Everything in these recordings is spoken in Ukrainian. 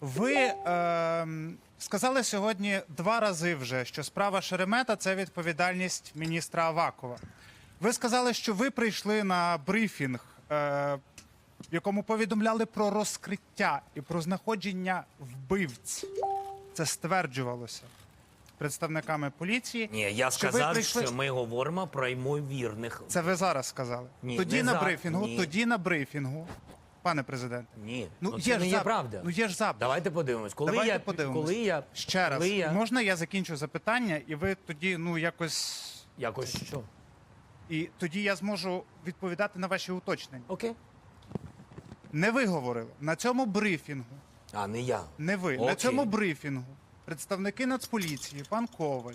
Ви е, сказали сьогодні два рази вже, що справа Шеремета це відповідальність міністра Авакова. Ви сказали, що ви прийшли на брифінг, е, в якому повідомляли про розкриття і про знаходження вбивць. Це стверджувалося представниками поліції. Ні, я що ви сказав, прийшли- що ми говоримо про ймовірних. Це ви зараз сказали. Ні, тоді не на за- брифінгу, ні. тоді на брифінгу, пане президенте. Ні, Ну, ну, є це ж не є запит. правда. Ну, є ж запит. Давайте подивимось. Коли Давайте я подивимось. коли я Ще раз, коли я можна я закінчу запитання, і ви тоді ну якось. якось що? І тоді я зможу відповідати на ваші уточнення. Окей. Не ви говорили на цьому брифінгу. А не я. Не ви на цьому брифінгу представники Нацполіції, пан Коваль,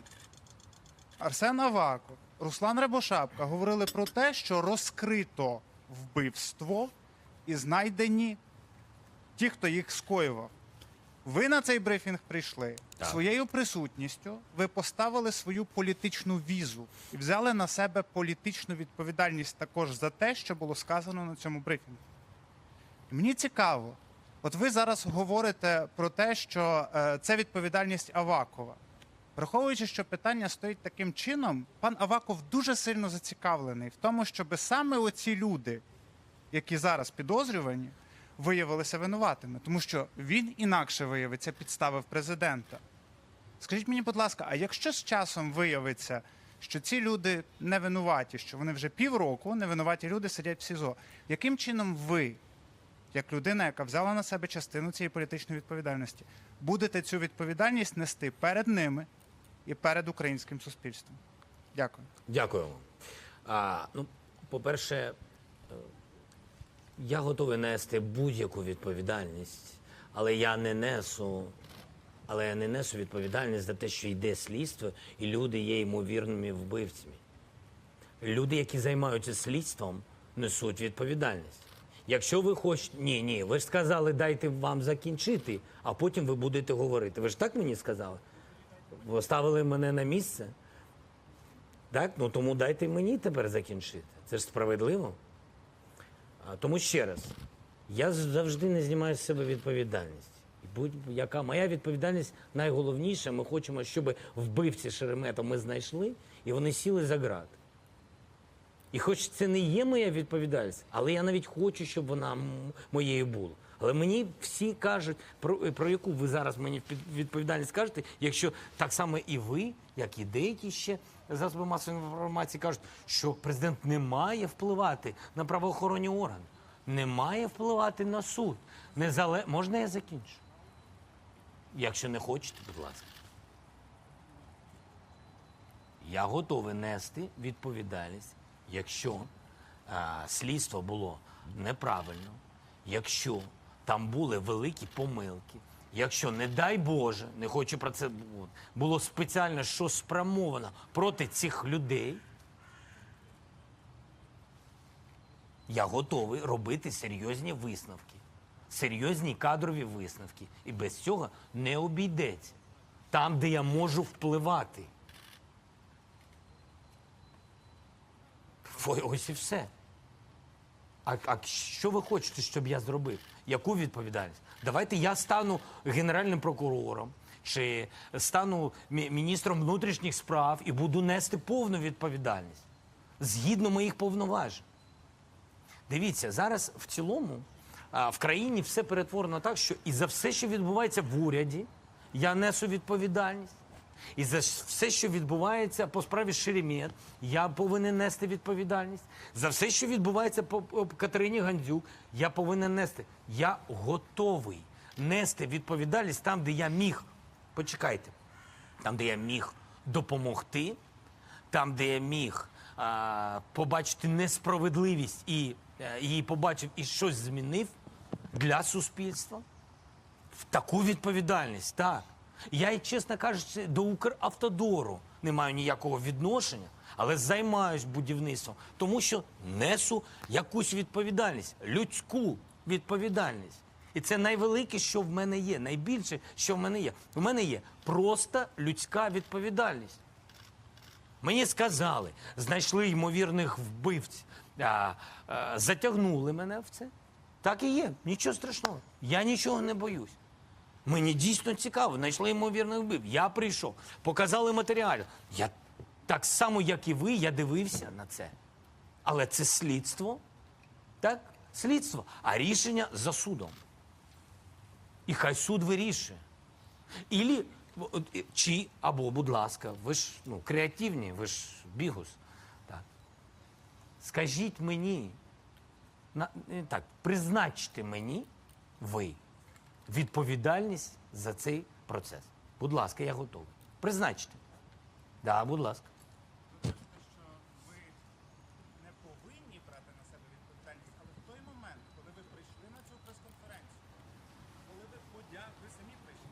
Арсен Аваков, Руслан Рябошапка говорили про те, що розкрито вбивство і знайдені ті, хто їх скоював. Ви на цей брифінг прийшли Так. своєю присутністю. Ви поставили свою політичну візу і взяли на себе політичну відповідальність також за те, що було сказано на цьому брифінгу. І Мені цікаво, от ви зараз говорите про те, що е, це відповідальність Авакова. Враховуючи, що питання стоїть таким чином, пан Аваков дуже сильно зацікавлений в тому, щоб саме оці люди, які зараз підозрювані, виявилися винуватими, тому що він інакше виявиться підставив президента. Скажіть мені, будь ласка, а якщо з часом виявиться, що ці люди не винуваті, що вони вже півроку невинуваті люди сидять в СІЗО, яким чином ви, як людина, яка взяла на себе частину цієї політичної відповідальності, будете цю відповідальність нести перед ними і перед українським суспільством? Дякую. Дякую. А, ну, по-перше, е, я готовий нести будь-яку відповідальність, але я не несу. Але я не несу відповідальність за те, що йде слідство, і люди є ймовірними вбивцями. Люди, які займаються слідством, несуть відповідальність. Якщо ви хочете. Ні, ні, ви ж сказали, дайте вам закінчити, а потім ви будете говорити. Ви ж так мені сказали? Ви ставили мене на місце? Так? Ну тому дайте мені тепер закінчити. Це ж справедливо. Тому ще раз, я завжди не знімаю з себе відповідальність. Будь-яка моя відповідальність найголовніша. Ми хочемо, щоб вбивці Шеремета ми знайшли і вони сіли за град. І хоч це не є моя відповідальність, але я навіть хочу, щоб вона моєю була. Але мені всі кажуть, про, про яку ви зараз мені відповідальність кажете, якщо так само і ви, як і деякі ще засоби масової інформації кажуть, що президент не має впливати на правоохоронні органи, не має впливати на суд. Не. Можна я закінчу? Якщо не хочете, будь ласка. Я готовий нести відповідальність, якщо а, слідство було неправильно, якщо там були великі помилки, якщо, не дай Боже, не хочу про це було спеціально щось спрямовано проти цих людей. Я готовий робити серйозні висновки, серйозні кадрові висновки. І без цього не обійдеться. Там, де я можу впливати. Ось і все. А, а що ви хочете, щоб я зробив? Яку відповідальність? Давайте я стану генеральним прокурором чи стану мі- міністром внутрішніх справ і буду нести повну відповідальність згідно моїх повноважень. Дивіться, зараз в цілому в країні все перетворено так, що і за все, що відбувається в уряді, я несу відповідальність. І за все, що відбувається по справі Шеремет, я повинен нести відповідальність. За все, що відбувається по Катерині Гандзюк, я повинен нести. Я готовий нести відповідальність там, де я міг. Почекайте, там, де я міг допомогти, там, де я міг а, побачити несправедливість і е, її побачив і щось змінив для суспільства. В таку відповідальність, так. Я, чесно кажучи, до Укравтодору не маю ніякого відношення, але займаюсь будівництвом, тому що несу якусь відповідальність, людську відповідальність. І це найвелике, що в мене є, найбільше, що в мене є. В мене є просто людська відповідальність. Мені сказали, знайшли ймовірних вбивців, а, а, затягнули мене в це. Так і є, нічого страшного. Я нічого не боюсь. Мені дійсно цікаво, знайшли ймовірних вбив. Я прийшов, показали матеріал. Я так само, як і ви, я дивився на це. Але це слідство. Так? Слідство. А рішення за судом. І хай суд вирішує. Ілі, чи, або, будь ласка, ви ж ну, креативні, ви ж бігус. Так. Скажіть мені, на, так, призначте мені ви відповідальність за цей процес. Будь ласка, я готовий. Призначте. Да, будь ласка. ви не повинні брати на себе відповідальність, але в той момент, коли ви прийшли на цю прес-конференцію, коли ви подя... ви самі прийшли,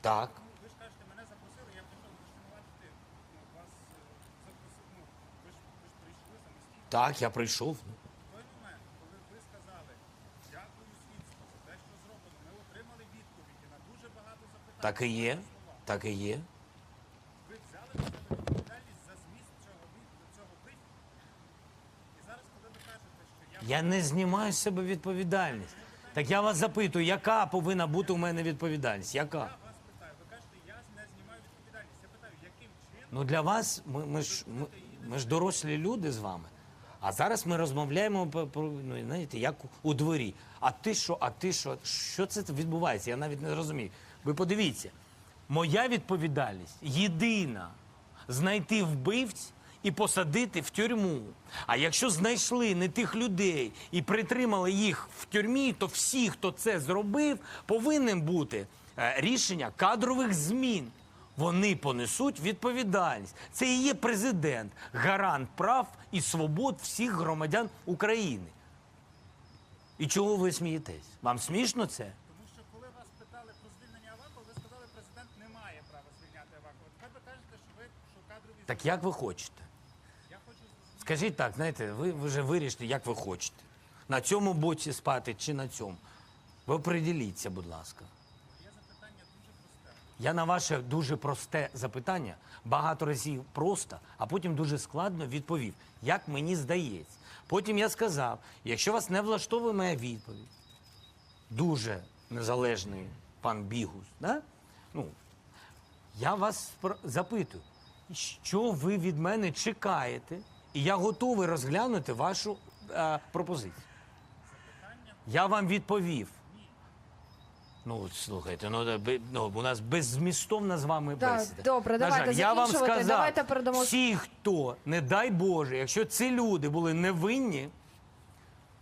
Так. ви ж кажете, мене запросили, я прийшов, ви ж не тим. Ну, вас запросили, ну, ви ж, ви ж прийшли самостійно. Так, я прийшов. Ну, В той момент, коли ви сказали, дякую слідству за те, що зроблено, ми отримали відповіді на дуже багато запитань. Так і є. Так і є. Ви взяли відповідальність за зміст цього цього брифінгу. І зараз, коли ви кажете, що я Я не знімаю з себе відповідальність. Так я вас запитую, яка повинна бути у мене відповідальність? Яка? вас питаю, ви кажете, я не знімаю відповідальність. Я питаю, яким чином Ну для вас ми, ми ж ми, ми ж дорослі люди з вами. А зараз ми розмовляємо про, про ну, знаєте, як у дворі. А ти що, а ти що? Що це відбувається? Я навіть не розумію. Ви подивіться, моя відповідальність єдина знайти вбивць і посадити в тюрму. А якщо знайшли не тих людей і притримали їх в тюрмі, то всі, хто це зробив, повинен бути е, рішення кадрових змін. Вони понесуть відповідальність. Це і є президент, гарант прав і свобод всіх громадян України. І чого ви смієтесь? Вам смішно це? Тому що коли вас питали про звільнення Авакова, ви сказали, президент не має права звільняти Авакова. Тепер ви кажете, що ви що кадрові Так як ви хочете? Скажіть так, знаєте, ви вже вирішите, як ви хочете. На цьому боці спати чи на цьому. Ви оприділіться, будь ласка. Я на ваше дуже просте запитання багато разів просто, а потім дуже складно відповів, як мені здається. Потім я сказав: якщо вас не влаштовує моя відповідь, дуже незалежний пан Бігус, да? ну, я вас запитую, що ви від мене чекаєте, і я готовий розглянути вашу е, пропозицію. Я вам відповів. Ну, слухайте, ну, би- ну у нас беззмістовна з вами Так, бесіда. добре, На давайте жаль, я вам закінчувати. сказав, Давайте передамо- всі, хто, не дай Боже, якщо ці люди були невинні,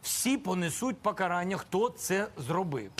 всі понесуть покарання, хто це зробив.